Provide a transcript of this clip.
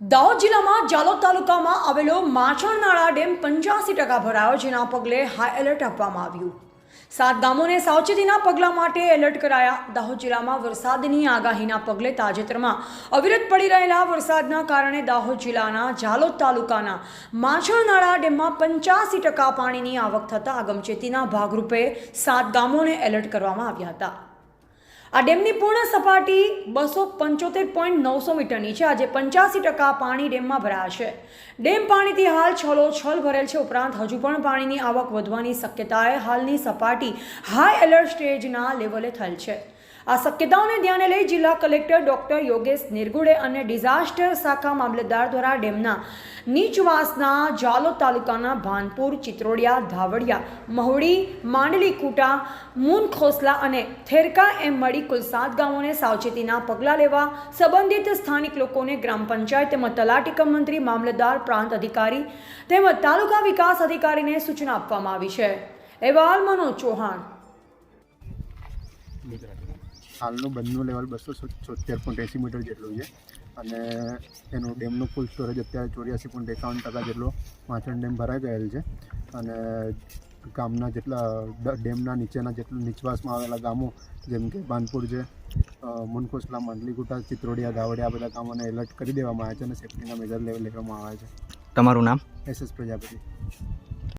દાહોદ જિલ્લામાં જાલોદ તાલુકામાં આવેલો માછણનાળા ડેમ પંચ્યાસી ટકા ભરાયો, જેના પગલે હાઈ એલર્ટ આપવામાં આવ્યું. સાત ગામોને સાવચેતીના પગલાં માટે એલર્ટ કરાયા. દાહોદ જિલ્લામાં વરસાદની આગાહીના પગલે તાજેતરમાં અવિરત પડી રહેલા વરસાદના કારણે દાહોદ જિલ્લાના જાલોદ તાલુકાના માછણનાળા ડેમમાં પંચ્યાસી ટકા પાણીની આવક થતાં અગમચેતીના ભાગરૂપે સાત ગામોને એલર્ટ કરવામાં આવ્યા હતા. આ ડેમની પૂર્ણ સપાટી બસો પંચોતેર પોઈન્ટ નવસો મીટરની છે. આજે પંચ્યાસી ટકા પાણી ડેમમાં ભરાશે. ડેમ પાણીથી હાલ છલોછલ ભરેલ છે. ઉપરાંત હજુ પણ પાણીની આવક વધવાની શક્યતાએ હાલની સપાટી હાઈ એલર્ટ સ્ટેજના લેવલે થયેલ છે. આ શક્યતાઓને ધ્યાને લઈ જિલ્લા કલેક્ટર ડોક્ટર યોગેશ નિર્ગુડે અને ડિઝાસ્ટર શાખા મામલતદાર દ્વારા ડેમના નીચવાસના જાલોદ તાલુકાના ભાનપુર, ચિત્રોડિયા, ધાવડિયા, મહુડી, માંડલી, કુટા મૂનખોસલા અને થેરકા એમ મળી કુલ સાત ગામોને સાવચેતીના પગલાં લેવા સંબંધિત સ્થાનિક લોકોને ગ્રામ પંચાયત તેમજ તલાટીકમ મંત્રી, મામલતદાર, પ્રાંત અધિકારી તેમજ તાલુકા વિકાસ અધિકારીને સૂચના આપવામાં આવી છે. અહેવાલ, મનોજ ચૌહાણ. હાલનું બંધનું લેવલ બસો છોતેર પોઈન્ટ એંસી મીટર જેટલું છે. અને એનું ડેમનું ફૂલ સ્ટોરેજ અત્યારે ચોર્યાસી પોઈન્ટ એકાવન ટકા જેટલો વાંચણ ડેમ ભરાઈ ગયેલ છે. અને ગામના જેટલા ડેમના નીચેના જેટલું નીચવાસમાં આવેલા ગામો જેમ કે બાનપુર છે મુનકોસલા મંડલીકુટા ચિત્રોડિયા ગાવડિયા આ બધા ગામોને એલર્ટ કરી દેવામાં આવે છે અને સેફ્ટીના મેજર લેવલ લેવામાં આવે છે. તમારું નામ? S S Prajapati.